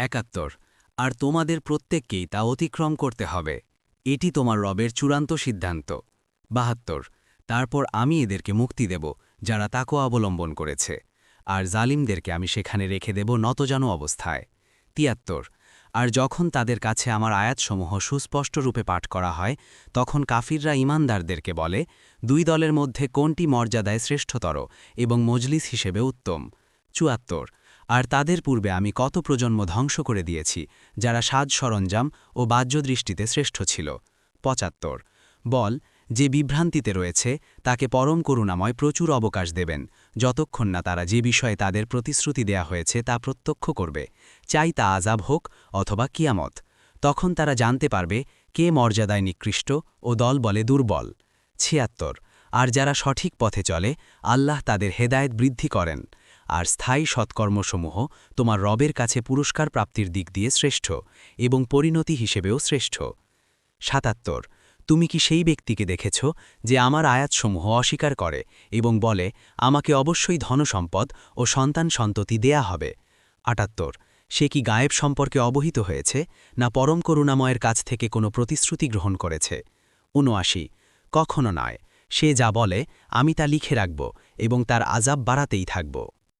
একাত্তর, আর তোমাদের প্রত্যেককেই তা অতিক্রম করতে হবে। এটি তোমার রবের চূড়ান্ত সিদ্ধান্ত। বাহাত্তর, তারপর আমি এদেরকে মুক্তি দেব, যারা তাকও অবলম্বন করেছে। আর জালিমদেরকে আমি সেখানে রেখে দেব নতজানো অবস্থায়। তিয়াত্তর, আর যখন তাদের কাছে আমার আয়াতসমূহ সুস্পষ্ট রূপে পাঠ করা হয়, তখন কাফিররা ইমানদারদেরকে বলে, দুই দলের মধ্যে কোনটি মর্যাদায় শ্রেষ্ঠতর এবং মজলিস হিসেবে উত্তম? চুয়াত্তর। আর তাদের পূর্বে আমি কত প্রজন্ম ধ্বংস করে দিয়েছি, যারা সাজ সরঞ্জাম ও বাহ্যদৃষ্টিতে শ্রেষ্ঠ ছিল। পঁচাত্তর। বল, যে বিভ্রান্তিতে রয়েছে, তাকে পরম করুণাময় প্রচুর অবকাশ দেবেন। যতক্ষণ না তারা যে বিষয়ে তাদের প্রতিশ্রুতি দেয়া হয়েছে তা প্রত্যক্ষ করবে, চাই তা আজাব হোক অথবা কিয়ামত। তখন তারা জানতে পারবে, কে মর্যাদায় নিকৃষ্ট ও দল বলে দুর্বল। ছিয়াত্তর। আর যারা সঠিক পথে চলে, আল্লাহ তাদের হেদায়েত বৃদ্ধি করেন। আর স্থায়ী সৎকর্মসমূহ তোমার রবের কাছে পুরস্কার প্রাপ্তির দিক দিয়ে শ্রেষ্ঠ এবং পরিণতি হিসেবেও শ্রেষ্ঠ। সাতাত্তর, তুমি কি সেই ব্যক্তিকে দেখেছ যে আমার আয়াতসমূহ অস্বীকার করে এবং বলে, আমাকে অবশ্যই ধনসম্পদ ও সন্তান সন্ততি দেয়া হবে আটাত্তর, সে কি গায়েব সম্পর্কে অবহিত হয়েছে না পরম করুণাময়ের কাছ থেকে কোনো প্রতিশ্রুতি গ্রহণ করেছে? উনআশি, কখনো নয়, সে যা বলে আমি তা লিখে রাখব এবং তার আজাব বাড়াতেই থাকব।